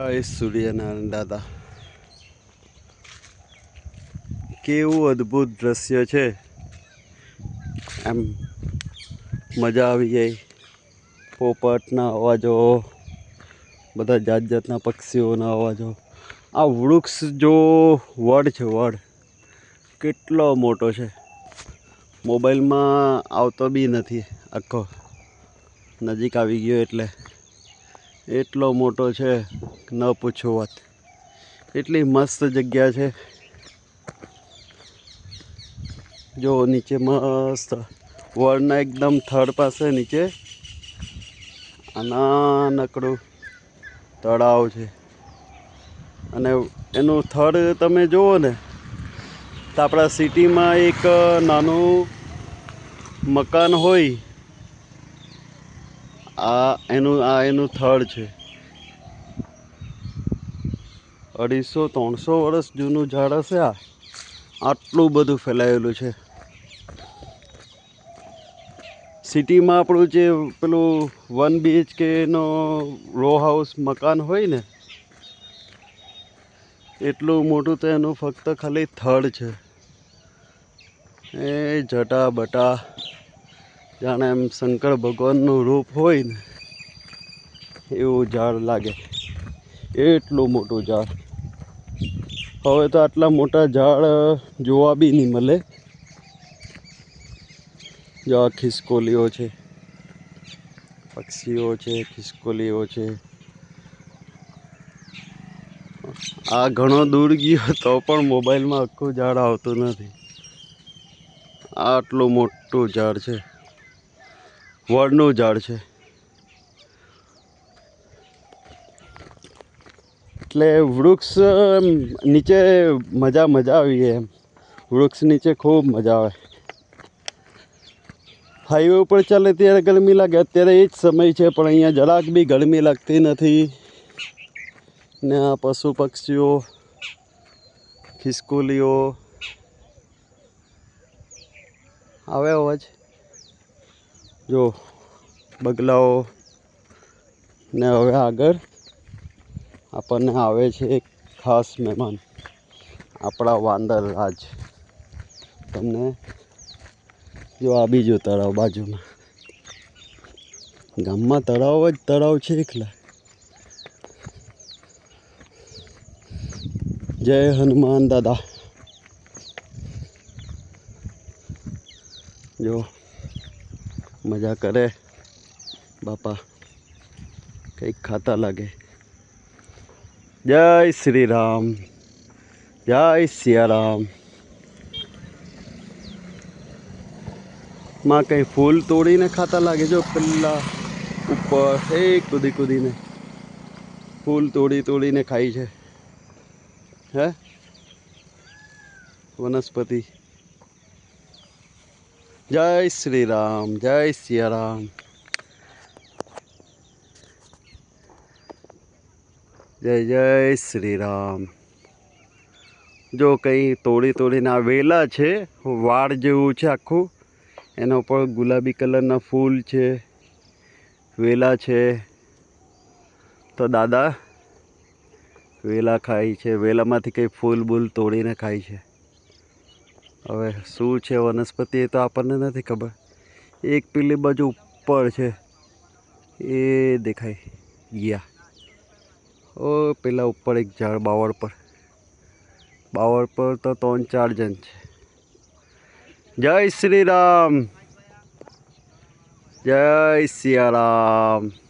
જય સૂર્યનારાયણ દાદા કેવું અદ્ભુત દ્રશ્ય છે. એમ મજા આવી જાય પોપટના અવાજો, બધા જાત જાતના પક્ષીઓના અવાજો. આ વૃક્ષ જો વડ છે, વડ. કેટલો મોટો છે. મોબાઈલમાં આવતો બી નથી. આખો નજીક આવી ગયો એટલે. એટલો મોટો છે ન પૂછો વાત. એટલી મસ્ત જગ્યા છે. જો નીચે મસ્ત વડના એકદમ થડ પાસે નીચે નાનકડું તળાવ છે. અને એનું થડ તમે જુઓ ને, તો આપણા સિટીમાં એક નાનું મકાન હોય આ એનું આ એનું થડ છે. અઢીસો, ત્રણસો વર્ષ જૂનું ઝાડ હશે આ. આટલું બધું ફેલાયેલું છે. સિટીમાં આપણું જે પેલું વન બીએચકેનો રો હાઉસ મકાન હોય ને, એટલું મોટું તો એનું ફક્ત ખાલી થડ છે. એ જટા બટા જાણે એમ શંકર ભગવાનનું રૂપ હોય ને, એવું ઝાડ લાગે. એટલું મોટું ઝાડ. હવે તો આટલા મોટા ઝાડ જોવા બી નહીં મળે. જો આ ખિસકોલીઓ છે, પક્ષીઓ છે, ખિસકોલીઓ છે. આ ઘણો દૂર ગયો તો પણ મોબાઈલમાં આખું ઝાડ આવતું નથી. આટલું મોટું ઝાડ છે. વડનું ઝાડ છે. એટલે વૃક્ષ નીચે મજા મજા આવી એમ. વૃક્ષ નીચે ખૂબ મજા આવે. હાઈવે ઉપર ચાલે ત્યારે ગરમી લાગે, અત્યારે એ જ સમય છે, પણ અહીંયા જરાક બી ગરમી લાગતી નથી. ને આ પશુ પક્ષીઓ, ખિસકોલીઓ. આવે અવાજ? જો, બગલાઓ ને હવે આગળ આપણને આવે છે એક ખાસ મહેમાન, આપણા વાંદર રાજ. તમને જો આ બીજો તળાવ બાજુમાં. ગામમાં તળાવ જ તળાવ છે એકલા. જય હનુમાન દાદા. જો મજા કરે. બાપા, કંઈક ખાતા લાગે. જય શ્રી રામ જય સિયારામ. માં કંઈ ફૂલ તોડીને ખાતા લાગે જો? પેલા ઉપર એ કૂદી કૂદીને. ફૂલ તોડી તોડીને ખાય છે. હે? વનસ્પતિ. જય શ્રી રામ, જય સિયારામ જય જય શ્રી રામ. જો કંઈ તોડી તોડીને આ વેલા છે વાડ જેવું છે આખું, એના ઉપર ગુલાબી કલરના ફૂલ છે, વેલા છે. તો દાદા, વેલા ખાય છે, વેલામાંથી કંઈ ફૂલ બૂલ તોડીને ખાય છે. હવે શું છે વનસ્પતિ એ તો આપણને નથી ખબર. એક પેલી બાજુ ઉપર છે. એ દેખાય. ગયા. ઓ, પેલા ઉપર એક ઝાડ બાવળ પર. બાવળ પર તો ત્રણ ચાર જણ છે. જય શ્રી રામ. જય સિયારામ